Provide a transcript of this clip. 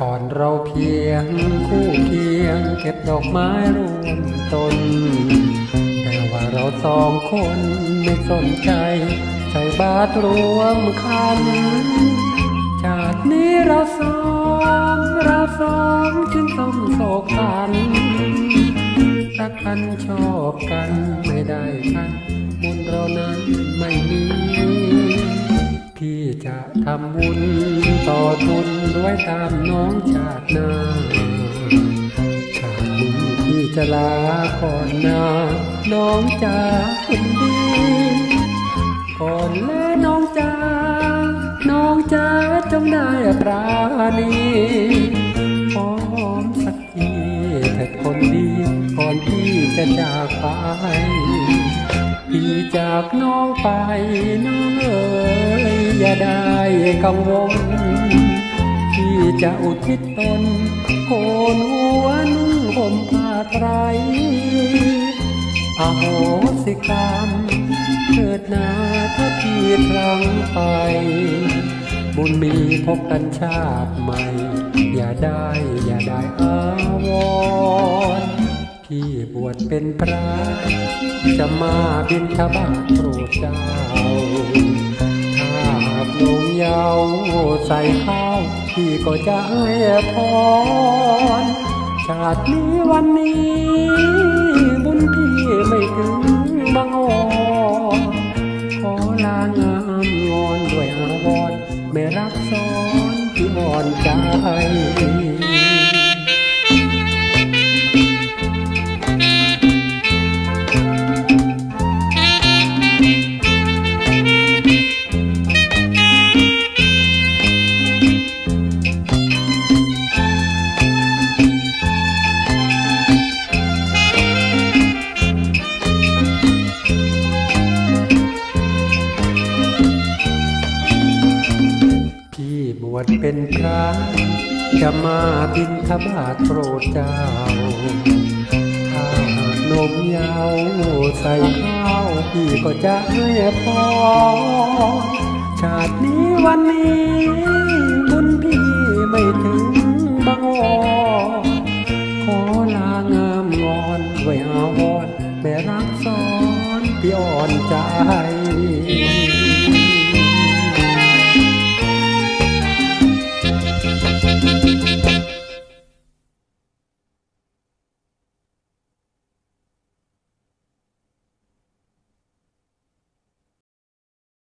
ก่อนเราเพียงคู่เคียง เก็บดอกไม้รวมต้น แต่ว่าเราสองคนไม่สนใจ ใส่บาตรรวมคันชาตินี้เราสองเราสองจึงต้องโศกสันรักกันชอบกันไม่ได้กันบุญเรานั้นไม่มี พี่จะทำบุญต่อทุนไว้ตามน้องชาติหน้าชาตินี้พี่จะลาก่อนนาน้องจะคนดีก่อนแลน้องจ้าน้องจ้าจงได้ปราณีหอมสักทีเถิดคนดีก่อนที่จะจากไป พี่จากน้องไปน้องเอ๋ยอย่าได้กังวลที่จะอุทิศตนโกนหัวนุ่งห่มผ้าไตรอโหสิกรรมเกิดนาถ้าพี่ครั้งไป บุญมีพบกันชาติใหม่ อย่าได้อย่าได้อาวร์ พี่บวชเป็นพระ จะมาบินทบาทโปรดเจ้าถ้าหากลงเยาวใส่ข้าว พี่ก็จะให้พร ชาตินี้วันนี้ บุญพี่ไม่ถึงบางอ่อนขอลางามงอนด้วยอาวรไม่รักซ้อนที่อ่อนใจ ชเป็นพระจะมาบินทบาทโปรดเจ้าถ้านมยาวใส่ข้าวพี่ก็จะให้พรชาตินี้วันนี้บุญพี่ไม่ถึงบางอขอลางามงอนด้วยอาวรณ์แม่รักซ้อนพี่อ่อนใจ